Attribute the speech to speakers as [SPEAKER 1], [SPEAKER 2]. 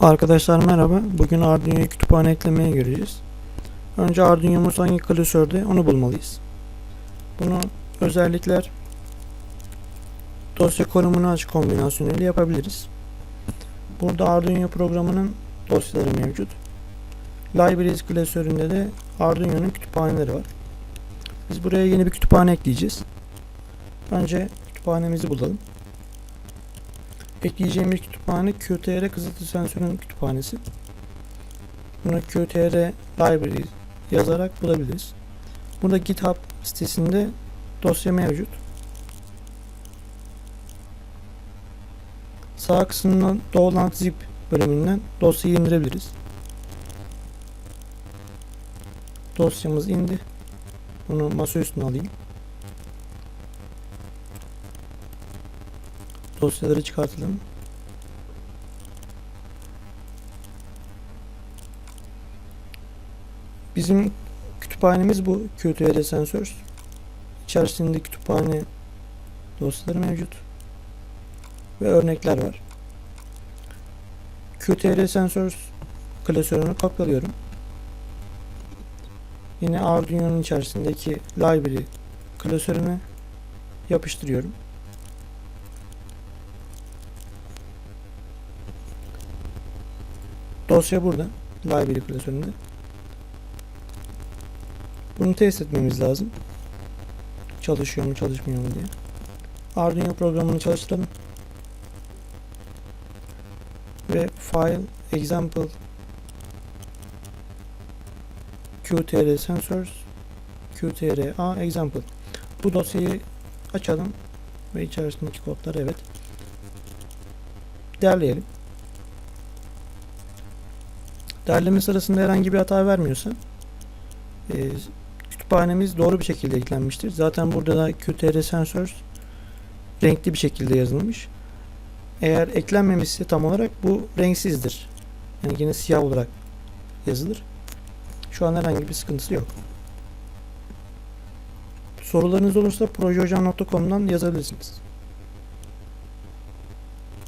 [SPEAKER 1] Arkadaşlar merhaba. Bugün Arduino'yu kütüphane eklemeye göreceğiz. Önce Arduino'muz hangi klasörde onu bulmalıyız. Bunu özellikler dosya konumunu aç kombinasyonuyla yapabiliriz. Burada Arduino programının dosyaları mevcut. Libraries klasöründe de Arduino'nun kütüphaneleri var. Biz buraya yeni bir kütüphane ekleyeceğiz. Önce kütüphanemizi bulalım. Ekleyeceğimiz kütüphane QTR kızıltı sensörün kütüphanesi. Bunu QTR library yazarak bulabiliriz. Burada GitHub sitesinde dosya mevcut. Sağ kısmından download zip bölümünden dosyayı indirebiliriz. Dosyamız indi. Bunu masa üstüne alayım. Dosyaları çıkartalım. Bizim kütüphanemiz bu QTL Sensors. İçerisinde kütüphane dosyaları mevcut. Ve örnekler var. QTL Sensors klasörünü kopyalıyorum. Yine Arduino'nun içerisindeki library klasörüne yapıştırıyorum. Dosya burada. Library klasöründe. Bunu test etmemiz lazım. Çalışıyor mu çalışmıyor mu diye. Arduino programını çalıştıralım. Ve file example qtr sensors qtra example bu dosyayı açalım ve içerisindeki kodları evet derleyelim. Derleme sırasında herhangi bir hata vermiyorsa e, kütüphanemiz doğru bir şekilde eklenmiştir. Zaten burada da QTR Sensors renkli bir şekilde yazılmış. Eğer eklenmemişse tam olarak bu renksizdir. Yani yine siyah olarak yazılır. Şu an herhangi bir sıkıntısı yok. Sorularınız olursa projehocam.com'dan yazabilirsiniz.